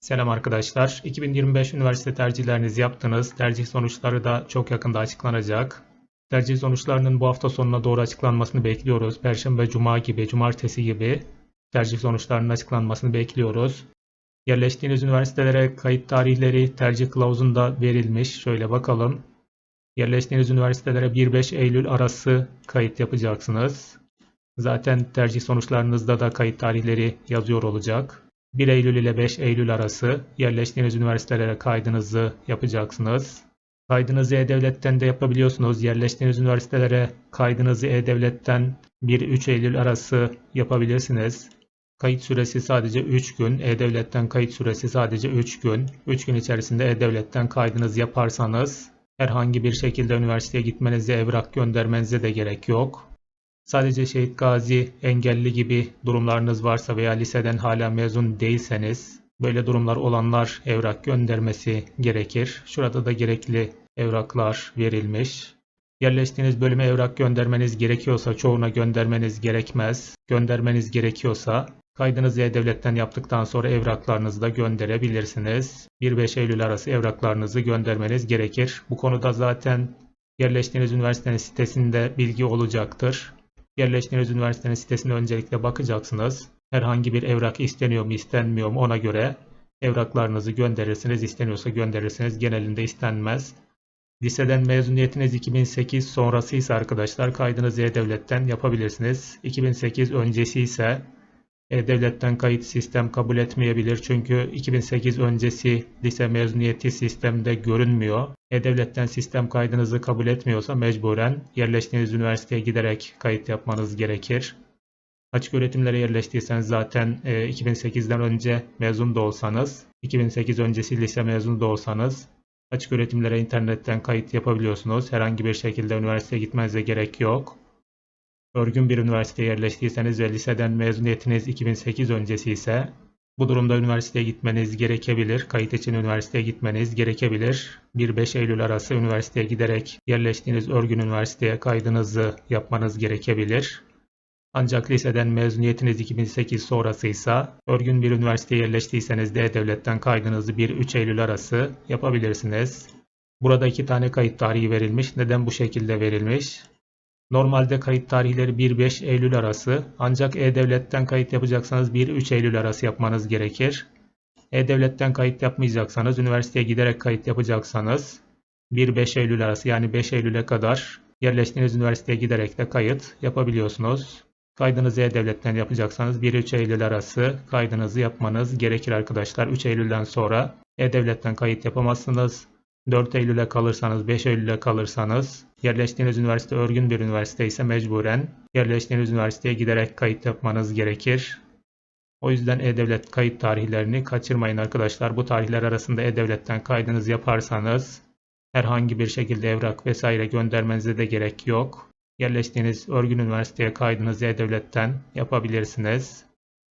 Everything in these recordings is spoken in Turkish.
Selam arkadaşlar. 2025 üniversite tercihlerinizi yaptınız. Tercih sonuçları da çok yakında açıklanacak. Tercih sonuçlarının bu hafta sonuna doğru açıklanmasını bekliyoruz. Perşembe, Cuma gibi, Cumartesi gibi tercih sonuçlarının açıklanmasını bekliyoruz. Yerleştiğiniz üniversitelere kayıt tarihleri tercih kılavuzunda verilmiş. Şöyle bakalım. Yerleştiğiniz üniversitelere 1-5 Eylül arası kayıt yapacaksınız. Zaten tercih sonuçlarınızda da kayıt tarihleri yazıyor olacak. 1 Eylül ile 5 Eylül arası yerleştiğiniz üniversitelere kaydınızı yapacaksınız. Kaydınızı E-Devlet'ten de yapabiliyorsunuz. Yerleştiğiniz üniversitelere kaydınızı E-Devlet'ten 1-3 Eylül arası yapabilirsiniz. Kayıt süresi sadece 3 gün. E-Devlet'ten kayıt süresi sadece 3 gün. 3 gün içerisinde E-Devlet'ten kaydınızı yaparsanız herhangi bir şekilde üniversiteye gitmenize, evrak göndermenize de gerek yok. Sadece şehit gazi, engelli gibi durumlarınız varsa veya liseden hala mezun değilseniz böyle durumlar olanlar evrak göndermesi gerekir. Şurada da gerekli evraklar verilmiş. Yerleştiğiniz bölüme evrak göndermeniz gerekiyorsa çoğuna göndermeniz gerekmez. Göndermeniz gerekiyorsa kaydınızı E-Devlet'ten yaptıktan sonra evraklarınızı da gönderebilirsiniz. 1-5 Eylül arası evraklarınızı göndermeniz gerekir. Bu konuda zaten yerleştiğiniz üniversitenin sitesinde bilgi olacaktır. Yerleştiğiniz üniversitenin sitesine öncelikle bakacaksınız. Herhangi bir evrak isteniyor mu istenmiyor mu ona göre evraklarınızı gönderirsiniz. İsteniyorsa gönderirsiniz. Genelinde istenmez. Liseden mezuniyetiniz 2008 sonrası ise arkadaşlar kaydınızı E-Devlet'ten yapabilirsiniz. 2008 öncesi ise E-Devlet'ten kayıt sistem kabul etmeyebilir. Çünkü 2008 öncesi lise mezuniyeti sistemde görünmüyor. E-Devlet'ten sistem kaydınızı kabul etmiyorsa mecburen yerleştiğiniz üniversiteye giderek kayıt yapmanız gerekir. Açık öğretimlere yerleştiyseniz zaten e, 2008'den önce mezun da olsanız, 2008 öncesi lise mezunu da olsanız açık öğretimlere internetten kayıt yapabiliyorsunuz. Herhangi bir şekilde üniversiteye gitmenize gerek yok. Örgün bir üniversiteye yerleştiyseniz ve liseden mezuniyetiniz 2008 öncesi ise bu durumda üniversiteye gitmeniz gerekebilir. Kayıt için üniversiteye gitmeniz gerekebilir. 1-5 Eylül arası üniversiteye giderek yerleştiğiniz örgün üniversiteye kaydınızı yapmanız gerekebilir. Ancak liseden mezuniyetiniz 2008 sonrasıysa örgün bir üniversiteye yerleştiyseniz de devletten kaydınızı 1-3 Eylül arası yapabilirsiniz. Burada iki tane kayıt tarihi verilmiş. Neden bu şekilde verilmiş? Normalde kayıt tarihleri 1-5 Eylül arası ancak E-Devlet'ten kayıt yapacaksanız 1-3 Eylül arası yapmanız gerekir. E-Devlet'ten kayıt yapmayacaksanız, üniversiteye giderek kayıt yapacaksanız 1-5 Eylül arası yani 5 Eylül'e kadar yerleştiğiniz üniversiteye giderek de kayıt yapabiliyorsunuz. Kaydınızı E-Devlet'ten yapacaksanız 1-3 Eylül arası kaydınızı yapmanız gerekir arkadaşlar. 3 Eylül'den sonra E-Devlet'ten kayıt yapamazsınız. 4 Eylül'e kalırsanız, 5 Eylül'e kalırsanız, yerleştiğiniz üniversite örgün bir üniversite ise mecburen yerleştiğiniz üniversiteye giderek kayıt yapmanız gerekir. O yüzden E-Devlet kayıt tarihlerini kaçırmayın arkadaşlar. Bu tarihler arasında E-Devlet'ten kaydınızı yaparsanız herhangi bir şekilde evrak vesaire göndermenize de gerek yok. Yerleştiğiniz örgün üniversiteye kaydınızı E-Devlet'ten yapabilirsiniz.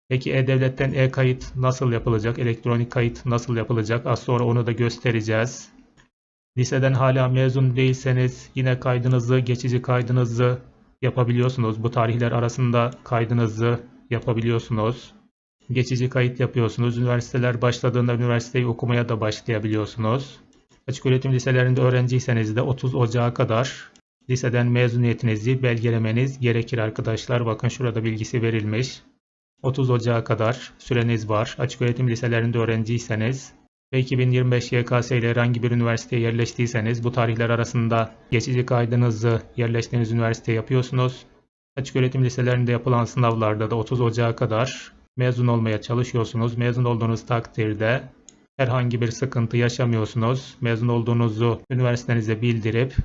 Peki E-Devlet'ten e-kayıt nasıl yapılacak? Elektronik kayıt nasıl yapılacak? Az sonra onu da göstereceğiz. Liseden hala mezun değilseniz yine kaydınızı, geçici kaydınızı yapabiliyorsunuz. Bu tarihler arasında kaydınızı yapabiliyorsunuz. Geçici kayıt yapıyorsunuz. Üniversiteler başladığında üniversiteyi okumaya da başlayabiliyorsunuz. Açık öğretim liselerinde öğrenciyseniz de 30 Ocağı kadar liseden mezuniyetinizi belgelemeniz gerekir arkadaşlar. Bakın şurada bilgisi verilmiş. 30 Ocağı kadar süreniz var. Açık öğretim liselerinde öğrenciyseniz ve 2025 YKS ile herhangi bir üniversiteye yerleştiyseniz bu tarihler arasında geçici kaydınızı yerleştiğiniz üniversiteye yapıyorsunuz. Açık öğretim liselerinde yapılan sınavlarda da 30 Ocağı kadar mezun olmaya çalışıyorsunuz. Mezun olduğunuz takdirde herhangi bir sıkıntı yaşamıyorsunuz. Mezun olduğunuzu üniversitenize bildirip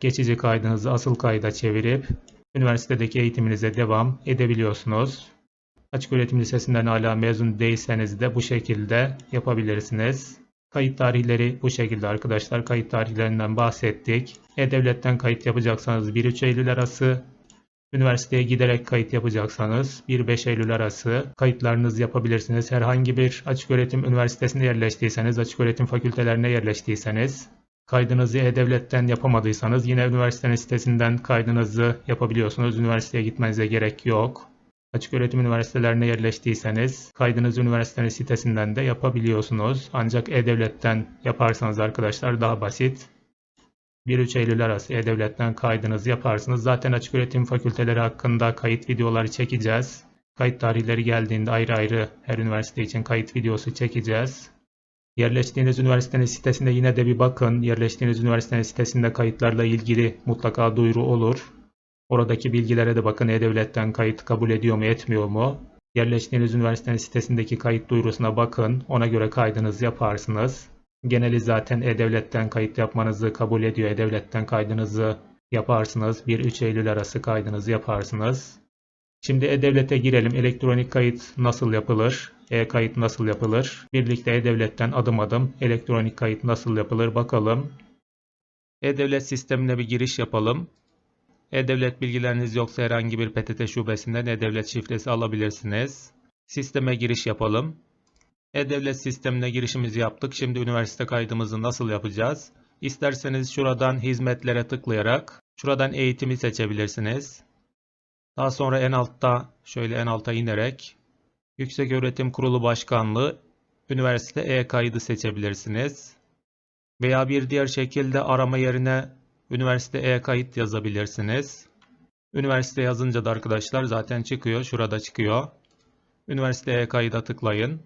geçici kaydınızı asıl kayda çevirip üniversitedeki eğitiminize devam edebiliyorsunuz. Açık öğretim lisesinden hala mezun değilseniz de bu şekilde yapabilirsiniz. Kayıt tarihleri bu şekilde arkadaşlar. Kayıt tarihlerinden bahsettik. E-Devlet'ten kayıt yapacaksanız 1-3 Eylül arası, üniversiteye giderek kayıt yapacaksanız 1-5 Eylül arası kayıtlarınızı yapabilirsiniz. Herhangi bir açık öğretim üniversitesinde yerleştiyseniz, açık öğretim fakültelerine yerleştiyseniz, kaydınızı E-Devlet'ten yapamadıysanız yine üniversitenin sitesinden kaydınızı yapabiliyorsunuz. Üniversiteye gitmenize gerek yok. Açık öğretim üniversitelerine yerleştiyseniz kaydınızı üniversitenin sitesinden de yapabiliyorsunuz. Ancak E-Devlet'ten yaparsanız arkadaşlar daha basit. 1-3 Eylül arası E-Devlet'ten kaydınızı yaparsınız. Zaten açık öğretim fakülteleri hakkında kayıt videoları çekeceğiz. Kayıt tarihleri geldiğinde ayrı ayrı her üniversite için kayıt videosu çekeceğiz. Yerleştiğiniz üniversitenin sitesinde yine de bir bakın. Yerleştiğiniz üniversitenin sitesinde kayıtlarla ilgili mutlaka duyuru olur. Oradaki bilgilere de bakın E-Devlet'ten kayıt kabul ediyor mu etmiyor mu? Yerleştiğiniz üniversitenin sitesindeki kayıt duyurusuna bakın. Ona göre kaydınızı yaparsınız. Geneli zaten E-Devlet'ten kayıt yapmanızı kabul ediyor. E-Devlet'ten kaydınızı yaparsınız. 1-3 Eylül arası kaydınızı yaparsınız. Şimdi E-Devlet'e girelim. Elektronik kayıt nasıl yapılır? E-kayıt nasıl yapılır? Birlikte E-Devlet'ten adım adım elektronik kayıt nasıl yapılır bakalım. E-Devlet sistemine bir giriş yapalım. E-Devlet bilgileriniz yoksa herhangi bir PTT şubesinden E-Devlet şifresi alabilirsiniz. Sisteme giriş yapalım. E-Devlet sistemine girişimizi yaptık. Şimdi üniversite kaydımızı nasıl yapacağız? İsterseniz şuradan hizmetlere tıklayarak şuradan eğitimi seçebilirsiniz. Daha sonra en altta şöyle en alta inerek Yükseköğretim Kurulu Başkanlığı üniversite e-kaydı seçebilirsiniz. Veya bir diğer şekilde arama yerine üniversite e-kayıt yazabilirsiniz. Üniversite yazınca da arkadaşlar zaten çıkıyor. Şurada çıkıyor. Üniversite e-kayıda tıklayın.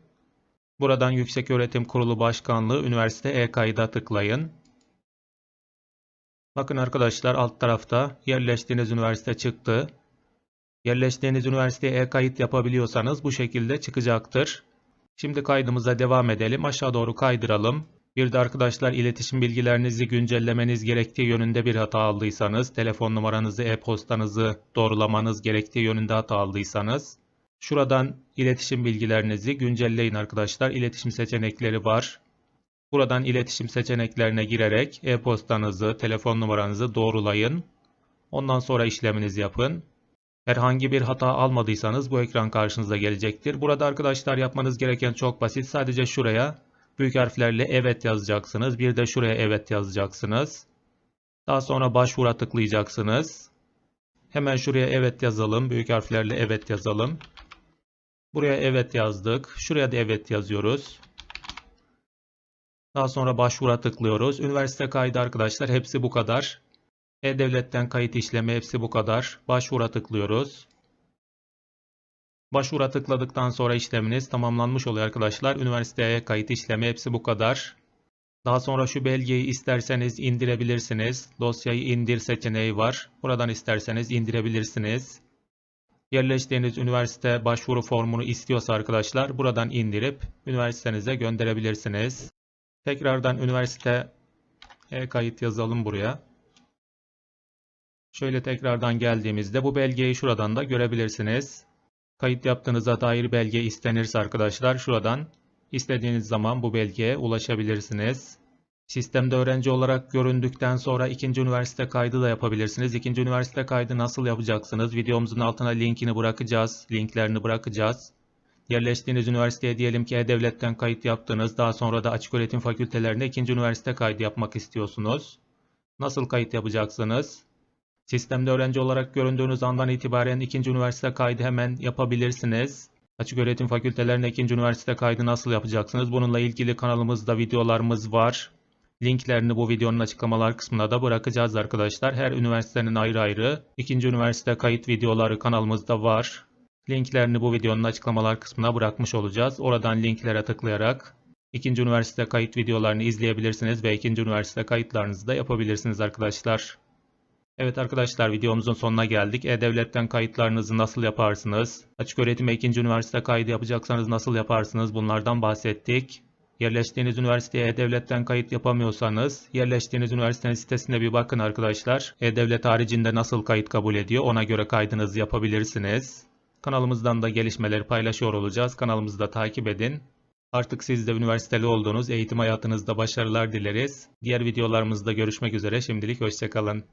Buradan Yükseköğretim Kurulu Başkanlığı Üniversite e-kayıda tıklayın. Bakın arkadaşlar alt tarafta yerleştiğiniz üniversite çıktı. Yerleştiğiniz üniversiteye e-kayıt yapabiliyorsanız bu şekilde çıkacaktır. Şimdi kaydımıza devam edelim. Aşağı doğru kaydıralım. Bir de arkadaşlar iletişim bilgilerinizi güncellemeniz gerektiği yönünde bir hata aldıysanız, telefon numaranızı, e-postanızı doğrulamanız gerektiği yönünde hata aldıysanız, şuradan iletişim bilgilerinizi güncelleyin arkadaşlar. İletişim seçenekleri var. Buradan iletişim seçeneklerine girerek e-postanızı, telefon numaranızı doğrulayın. Ondan sonra işleminizi yapın. Herhangi bir hata almadıysanız bu ekran karşınıza gelecektir. Burada arkadaşlar yapmanız gereken çok basit. Sadece şuraya büyük harflerle evet yazacaksınız. Bir de şuraya evet yazacaksınız. Daha sonra başvura tıklayacaksınız. Hemen şuraya evet yazalım. Büyük harflerle evet yazalım. Buraya evet yazdık. Şuraya da evet yazıyoruz. Daha sonra başvura tıklıyoruz. Üniversite kaydı arkadaşlar hepsi bu kadar. E-Devlet'ten kayıt işlemi hepsi bu kadar. Başvura tıklıyoruz. Başvura tıkladıktan sonra işleminiz tamamlanmış oluyor arkadaşlar. Üniversiteye kayıt işlemi hepsi bu kadar. Daha sonra şu belgeyi isterseniz indirebilirsiniz. Dosyayı indir seçeneği var. Buradan isterseniz indirebilirsiniz. Yerleştiğiniz üniversite başvuru formunu istiyorsa arkadaşlar buradan indirip üniversitenize gönderebilirsiniz. Tekrardan üniversite e-kayıt yazalım buraya. Şöyle tekrardan geldiğimizde bu belgeyi şuradan da görebilirsiniz. Kayıt yaptığınıza dair belge istenirse arkadaşlar şuradan istediğiniz zaman bu belgeye ulaşabilirsiniz. Sistemde öğrenci olarak göründükten sonra ikinci üniversite kaydı da yapabilirsiniz. İkinci üniversite kaydı nasıl yapacaksınız? Videomuzun altına linkini bırakacağız. Linklerini bırakacağız. Yerleştiğiniz üniversiteye diyelim ki E-Devlet'ten kayıt yaptınız. Daha sonra da açık öğretim fakültelerinde ikinci üniversite kaydı yapmak istiyorsunuz. Nasıl kayıt yapacaksınız? Sistemde öğrenci olarak göründüğünüz andan itibaren ikinci üniversite kaydı hemen yapabilirsiniz. Açık öğretim fakültelerine ikinci üniversite kaydı nasıl yapacaksınız? Bununla ilgili kanalımızda videolarımız var. Linklerini bu videonun açıklamalar kısmına da bırakacağız arkadaşlar. Her üniversitenin ayrı ayrı ikinci üniversite kayıt videoları kanalımızda var. Linklerini bu videonun açıklamalar kısmına bırakmış olacağız. Oradan linklere tıklayarak ikinci üniversite kayıt videolarını izleyebilirsiniz ve ikinci üniversite kayıtlarınızı da yapabilirsiniz arkadaşlar. Evet arkadaşlar videomuzun sonuna geldik. E-Devlet'ten kayıtlarınızı nasıl yaparsınız? Açık öğretime ikinci üniversite kaydı yapacaksanız nasıl yaparsınız? Bunlardan bahsettik. Yerleştiğiniz üniversiteye E-Devlet'ten kayıt yapamıyorsanız yerleştiğiniz üniversitenin sitesine bir bakın arkadaşlar. E-Devlet haricinde nasıl kayıt kabul ediyor ona göre kaydınızı yapabilirsiniz. Kanalımızdan da gelişmeleri paylaşıyor olacağız. Kanalımızı da takip edin. Artık siz de üniversiteli olduğunuz eğitim hayatınızda başarılar dileriz. Diğer videolarımızda görüşmek üzere. Şimdilik hoşçakalın.